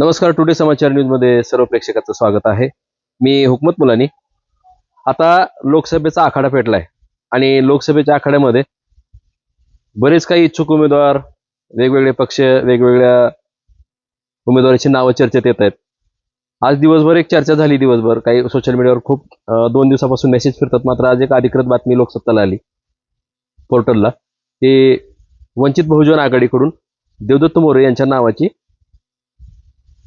नमस्कार टुडे समाचार न्यूजमध्ये सर्व प्रेक्षकाचं स्वागत आहे. मी हुकमत मुलानी. आता लोकसभेचा आखाडा पेटलाय आणि लोकसभेच्या आखाड्यामध्ये बरेच काही इच्छुक उमेदवार वेगवेगळे पक्ष वेगवेगळ्या उमेदवाराची नावं चर्चेत येत आहेत. आज दिवसभर एक चर्चा झाली दिवसभर. काही सोशल मीडियावर खूप दोन दिवसापासून मेसेज फिरतात. मात्र आज एक अधिकृत बातमी लोकसत्ताला आली. पोर्टलला ते वंचित बहुजन आघाडीकडून देवदत्त मोरे यांच्या नावाची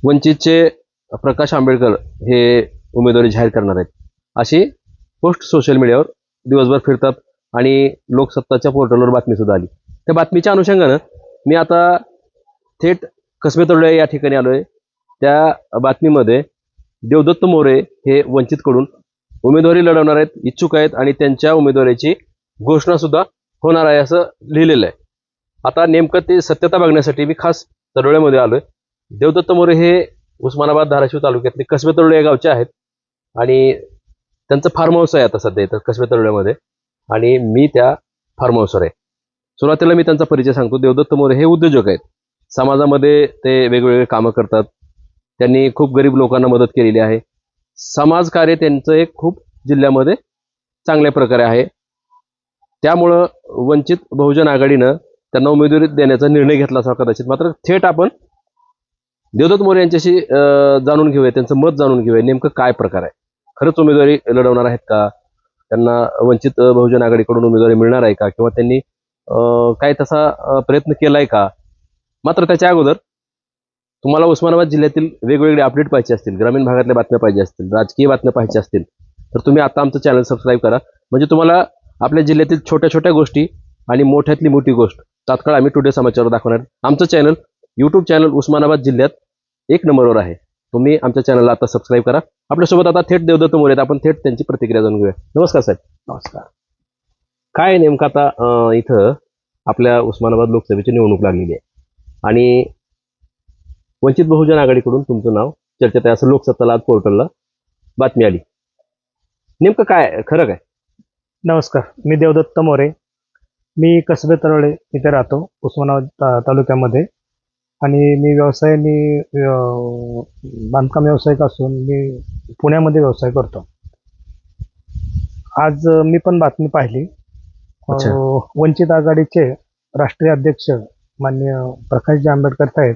वंचितचे प्रकाश आंबेडकर हे उमेदवारी जाहीर करणार आहेत. अशी पोस्ट सोशल मीडियावर दिवसभर फिरतात आणि लोकसत्ताच्या पोर्टलवर बातमी सुद्धा आली. त्या बातमीच्या अनुषंगानं मी आता थेट कसबे तळोळे या ठिकाणी आलोय. त्या बातमीमध्ये देवदत्त मोरे हे वंचितकडून उमेदवारी लढवणार आहेत इच्छुक आहेत आणि त्यांच्या उमेदवारीची घोषणा सुद्धा होणार आहे असं लिहिलेलं आहे. आता नेमकं ते सत्यता बघण्यासाठी मी खास तळोळ्यामध्ये आलोय. देवदत्त मोरे हे उस्मानाबाद धाराशिव तालुक्यातले कसबे तळोळे या गावचे आहेत. आणि त्यांचं फार्म हाऊस आहे आता सध्या इथं कसबे तळोळ्यामध्ये आणि मी त्या फार्म हाऊसवर आहे. सुरुवातीला मी त्यांचा परिचय सांगतो. देवदत्त मोरे हे उद्योजक आहेत. समाजामध्ये ते वेगवेगळे कामं करतात. त्यांनी खूप गरीब लोकांना मदत केलेली आहे. समाजकार्य त्यांचं एक खूप जिल्ह्यामध्ये चांगल्या प्रकारे आहे. त्यामुळं वंचित बहुजन आघाडीनं त्यांना उमेदवारी देण्याचा निर्णय घेतला असा कदाचित. मात्र थेट आपण देवदत्त मोरे यांच्याशी जाणून घेऊया त्यांचं मत जाणून घेऊया नेमकं काय प्रकार आहे? खरंच उमेदवारी लढवणार आहेत का? त्यांना वंचित बहुजन आघाडीकडून उमेदवारी मिळणार आहे का? किंवा त्यांनी काय तसा प्रयत्न केलाय का? मात्र त्याच्या अगोदर तुम्हाला उस्मानाबाद जिल्ह्यातील वेगवेगळे अपडेट पाहिजे असतील ग्रामीण भागातल्या बातम्या पाहिजे असतील राजकीय बातम्या पाहिजे असतील तर तुम्ही आता आमचं चॅनल सबस्क्राईब करा. म्हणजे तुम्हाला आपल्या जिल्ह्यातील छोट्या छोट्या गोष्टी आणि मोठ्यातली मोठी गोष्ट तात्काळ आम्ही टुडे समाचार दाखवणार. आमचं चॅनल यूट्यूब चॅनल उस्मानाबाद जिल्ह्यात एक नंबरवर आहे. तुम्ही आमच्या चॅनलला आता सबस्क्राईब करा. आपल्यासोबत आता थेट देवदत्त मोरे आपण थेट त्यांची प्रतिक्रिया जाणून घेऊया. नमस्कार साहेब. नमस्कार. काय नेमकं आता इथं आपल्या उस्मानाबाद लोकसभेची निवडणूक लागलेली आहे. आणि वंचित बहुजन आघाडीकडून तुमचं नाव चर्चेत आहे असं लोकसत्ताला आज पोर्टलला बातमी आली. नेमकं काय खरं काय? नमस्कार. मी देवदत्त मोरे. मी कसबे तरोळे इथे राहतो उस्मानाबाद तालुक्यामध्ये. आणि मी व्यवसायाने बांधकाम व्यावसायिक असून मी पुण्यामध्ये व्यवसाय करतो. आज मी पण बातमी पाहिली. वंचित आघाडीचे राष्ट्रीय अध्यक्ष मान्य प्रकाशजी आंबेडकर साहेब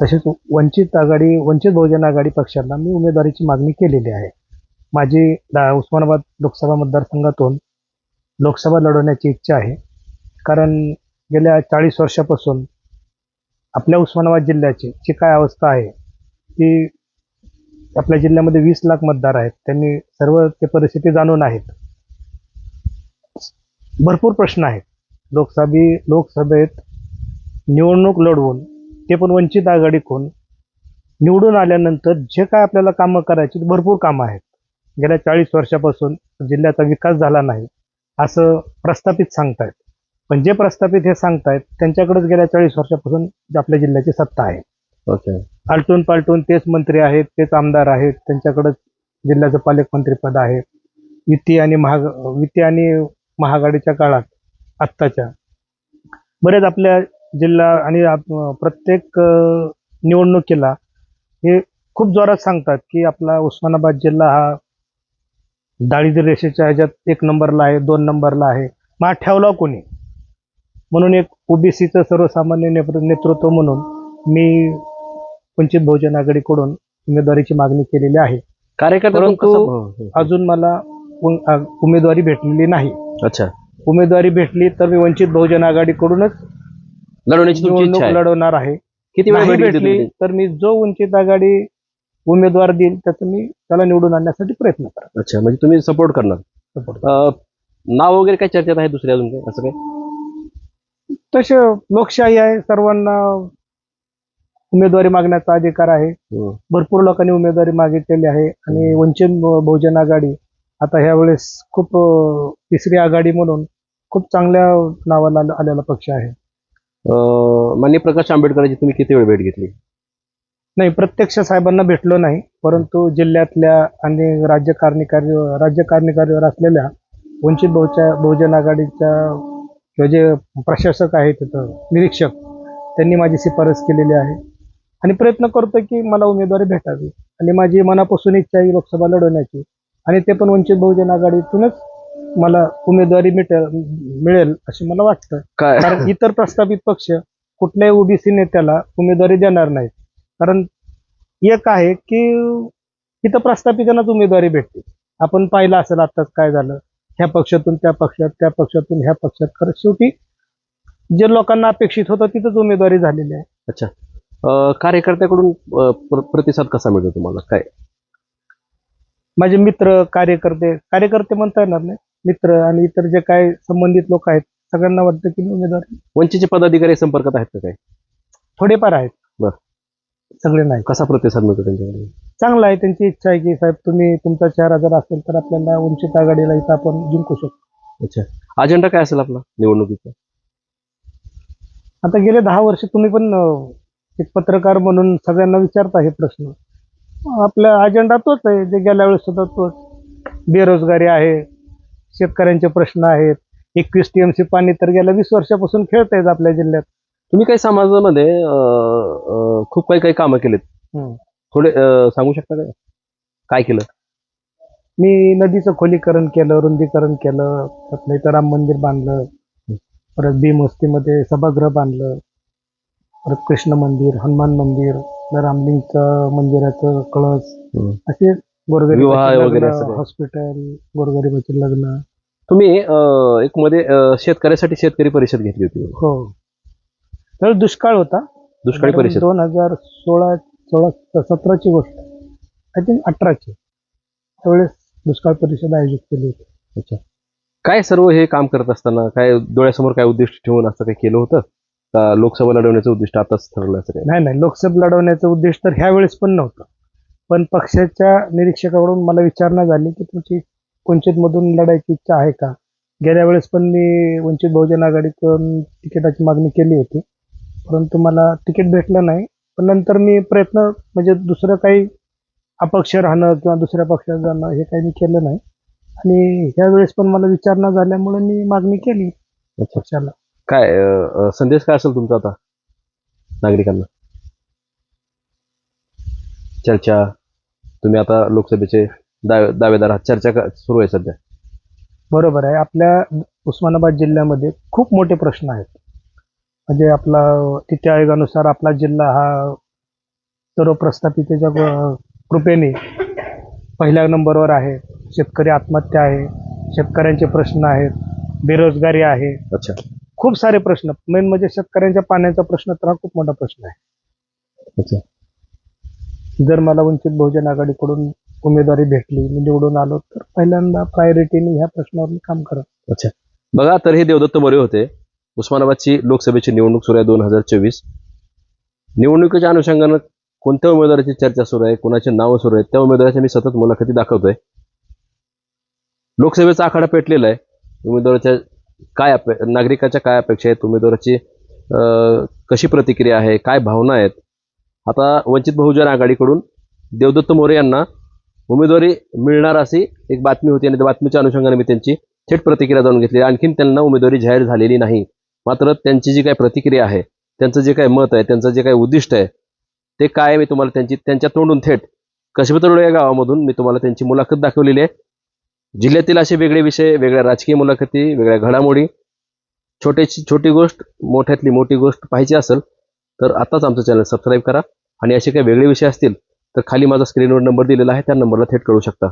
तसेच वंचित आघाडी वंचित बहुजन आघाडी पक्षाला मी उमेदवारीची मागणी केलेली आहे. माझी उस्मानाबाद लोकसभा मतदारसंघातून लोकसभा लढवण्याची इच्छा आहे. कारण गेल्या चाळीस वर्षापासून आपल्या उस्मानाबाद जिल्ह्याची जी काय अवस्था आहे ती आपल्या जिल्ह्यामध्ये वीस लाख मतदार आहेत. त्यांनी सर्व ते परिस्थिती जाणून आहेत. भरपूर प्रश्न आहेत. लोकसभे लोकसभेत निवडणूक लढवून ते पण वंचित आघाडीकडून निवडून आल्यानंतर जे काय आपल्याला कामं करायची भरपूर कामं आहेत. गेल्या चाळीस वर्षापासून जिल्ह्याचा विकास झाला नाही असं प्रस्थापित सांगतायत. पण जे प्रस्थापित हे सांगतायत त्यांच्याकडेच गेल्या चाळीस वर्षापासून आपल्या जिल्ह्याची सत्ता आहे. ओके. आलटून पालटून तेच मंत्री आहेत तेच आमदार आहेत त्यांच्याकडेच जिल्ह्याचं पालकमंत्रीपद आहे. युती आणि महाग युती आणि महाआघाडीच्या काळात आत्ताच्या बरेच आपल्या जिल्हा आणि प्रत्येक निवडणुकीला हे खूप जोरात सांगतात की आपला उस्मानाबाद जिल्हा हा दारिद्र्य रेषेच्या ह्याच्यात एक नंबरला आहे दोन नंबरला आहे. मग ठेवला कोणी? म्हणून एक ओबीसीचं सर्वसामान्य नेतृ- नेतृत्व म्हणून मी वंचित बहुजन आघाडीकडून उमेदवारीची मागणी केलेली आहे. कार्यकर्ता. अजून मला उमेदवारी भेटलेली नाही. अच्छा. उमेदवारी भेटली तर मी वंचित बहुजन आघाडीकडूनच निवडणूक लढवणार आहे. किती वेळ भेटली? तर मी जो वंचित आघाडी उमेदवार देईल त्याचं मी त्याला निवडून आणण्यासाठी प्रयत्न करेन अच्छा म्हणजे तुम्ही सपोर्ट करणार. अं, नाव वगैरे काय चर्चेत आहे दुसरे अजून काय असं काय तसे लोकशाही आहे सर्वांना उमेदवारी मागण्याचा अधिकार आहे. हम्म. भरपूर लोकांनी उमेदवारी मागितलेली आहे आणि वंचित बहुजन आघाडी आता ह्या वेळेस खूप अं, तिसरी आघाडी म्हणून खूप चांगल्या नावाला आले- आलेला पक्ष आहे. अं, माननीय प्रकाश आंबेडकरांची तुम्ही किती वेळ भेट घेतली? नाही प्रत्यक्ष साहेबांना भेटलो नाही परंतु जिल्ह्यातल्या आणि राज्य कार्यकारी राज्य कार्यकारीवर असलेल्या वंचित बहुच्या बहुजन आघाडीच्या किंवा जे प्रशासक आहेत तिथं निरीक्षक त्यांनी माझी शिफारस केलेली आहे. आणि प्रयत्न करतो की मला उमेदवारी भेटावी. आणि माझी मनापासून इच्छा आहे लोकसभा लढवण्याची. आणि ते पण वंचित बहुजन आघाडीतूनच मला उमेदवारी मिळेल मिळेल असे मला वाटतं. कारण इतर प्रस्थापित पक्ष कुठल्याही ओबीसी नेत्याला उमेदवारी देणार नाहीत. कारण एक आहे की इथं प्रस्थापितांनाच उमेदवारी भेटते. आपण पाहिलं असेल आताच काय झालं. ह्या पक्षातून त्या पक्षात त्या पक्षातून ह्या पक्षात. खरं शेवटी जे लोकांना अपेक्षित होतं तिथंच उमेदवारी झालेली आहे. अच्छा. अं, कार्यकर्त्याकडून अं, प्र- प्रतिसाद कसा मिळतो तुम्हाला? काय? माझे मित्र कार्यकर्ते कार्यकर्ते म्हणता येणार नाही. मित्र आणि इतर जे काय संबंधित लोक आहेत सगळ्यांना वाटतं की मी उमेदवारी वंचितचे पदाधिकारी संपर्कात आहेत का काय थोडेफार आहेत. बरं. सगळे नाही. कसा प्रतिसाद मिळतो त्यांच्याकडे चांगला आहे त्यांची इच्छा आहे की साहेब तुम्ही तुमचा चेहरा जर असेल तर आपल्याला वंचित आघाडीला इथं आपण जिंकू शकतो. अच्छा. अजेंडा काय असेल आपला निवडणुकीचा? आता गेले दहा वर्ष तुम्ही पण अं, एक पत्रकार म्हणून सगळ्यांना विचारता हे प्रश्न. आपला अजेंडा तोच आहे जे गेल्या वेळेस होता तोच. बेरोजगारी आहे शेतकऱ्यांचे प्रश्न आहेत एकवीस टीएमसी पाणी तर गेल्या वीस वर्षापासून खेळत आहेत आपल्या जिल्ह्यात. तुम्ही काही समाजामध्ये अं, अं, खूप काही काही कामं केलेत. हम्म. थोडे सांगू शकता काय काय केलं? मी नदीचं खोलीकरण केलं रुंदीकरण केलं इथं राम मंदिर बांधलं परत भीमवस्तीमध्ये सभागृह बांधलं परत कृष्ण मंदिर हनुमान मंदिर रामलिंगचं मंदिराचं कळस. असे काही. हॉस्पिटल गोरगरीबाचे लग्न. तुम्ही एक मध्ये शेतकऱ्यासाठी शेतकरी परिषद घेतली होती. हो. तर दुष्काळ होता. दुष्काळी परिषद. दोन हजार सोळा सोळा सतराची गोष्ट. आय थिंक अठराची. त्यावेळेस दुष्काळ परिषद आयोजित केली होती. अच्छा. काय सर्व हे काम करत असताना काय डोळ्यासमोर काय उद्दिष्ट ठेवून असं काही केलं होतं? का लोकसभा लढवण्याचं उद्दिष्ट आताच ठरलं असं नाही नाही. लोकसभा लढवण्याचं उद्देश तर ह्या वेळेस पण नव्हतं. पण पक्षाच्या निरीक्षकाकडून मला विचारणा झाली की तुमची वंचितमधून लढायची इच्छा आहे का? गेल्या वेळेस पण मी वंचित बहुजन आघाडीकडून तिकिटाची मागणी केली होती. परंतु मला तिकीट भेटलं नाही. पण नंतर मी प्रयत्न म्हणजे दुसरं काही अपक्ष राहणं किंवा दुसऱ्या पक्षात जाणं हे काही मी केलं नाही. आणि ह्या वेळेस पण मला विचारणा झाल्यामुळे मी मागणी केली पक्षाला. काय अं, संदेश काय असेल तुमचा आता नागरिकांना? चर्चा तुम्ही आता लोकसभेचे दावे दावेदार आहात चर्चा का- सुरू आहे सध्या? बरोबर आहे. आपल्या उस्मानाबाद जिल्ह्यामध्ये खूप मोठे प्रश्न आहेत. म्हणजे आपला तिथे आयोगानुसार आपला जिल्हा हा सर्व प्रस्थापितेच्या कृपेने पहिल्या नंबरवर आहे. शेतकरी आत्महत्या आहे शेतकऱ्यांचे प्रश्न आहेत बेरोजगारी आहे. अच्छा. खूप सारे प्रश्न. मेन म्हणजे शेतकऱ्यांच्या पाण्याचा प्रश्न तर हा खूप मोठा प्रश्न आहे. अच्छा. जर मला वंचित बहुजन आघाडीकडून उमेदवारी भेटली मी निवडून आलो तर पहिल्यांदा प्रायोरिटीने ह्या प्रश्नावर मी काम करत. अच्छा. बघा तर हे देवदत्त मोरे होते. उस्मानाबादची लोकसभेची निवडणूक सुरू आहे दोन हजार चोवीस. निवडणुकीच्या अनुषंगानं कोणत्या उमेदवाराची चर्चा सुरू आहे कोणाचे नावं सुरू आहेत त्या उमेदवाराच्या मी सतत मुलाखती दाखवतोय. लोकसभेचा आखाडा पेटलेला आहे. उमेदवाराच्या काय अपे नागरिकाच्या काय अपेक्षा आहेत उमेदवाराची कशी प्रतिक्रिया आहे काय भावना आहेत. आता वंचित बहुजन आघाडीकडून देवदत्त मोरे यांना उमेदवारी मिळणार अशी एक बातमी होती आणि त्या बातमीच्या अनुषंगाने मी त्यांची थेट प्रतिक्रिया जाणून घेतली. आणखीन त्यांना उमेदवारी जाहीर झालेली नाही. मात्र त्यांची जी काही प्रतिक्रिया आहे त्यांचं जे काही मत आहे त्यांचं जे काही उद्दिष्ट आहे ते काय मी तुम्हाला त्यांची त्यांच्या तोंडून थेट कसबतरोड या गावामधून मी तुम्हाला त्यांची मुलाखत दाखवलेली आहे. जिल्ह्यातील असे वेगळे विषय वेगळ्या राजकीय मुलाखती वेगळ्या घडामोडी छोट्याची छोटी गोष्ट मोठ्यातली मोठी गोष्ट पाहिजे असेल तर आताच आमचं चॅनल सबस्क्राईब करा. आणि असे काही वेगळे विषय असतील तर खाली माझा स्क्रीनवर नंबर दिलेला आहे त्या नंबरला थेट करू शकता.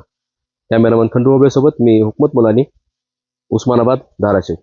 कॅमेरामन खंडू सोबत मी हुकमत मुलानी उस्मानाबाद धाराशिव.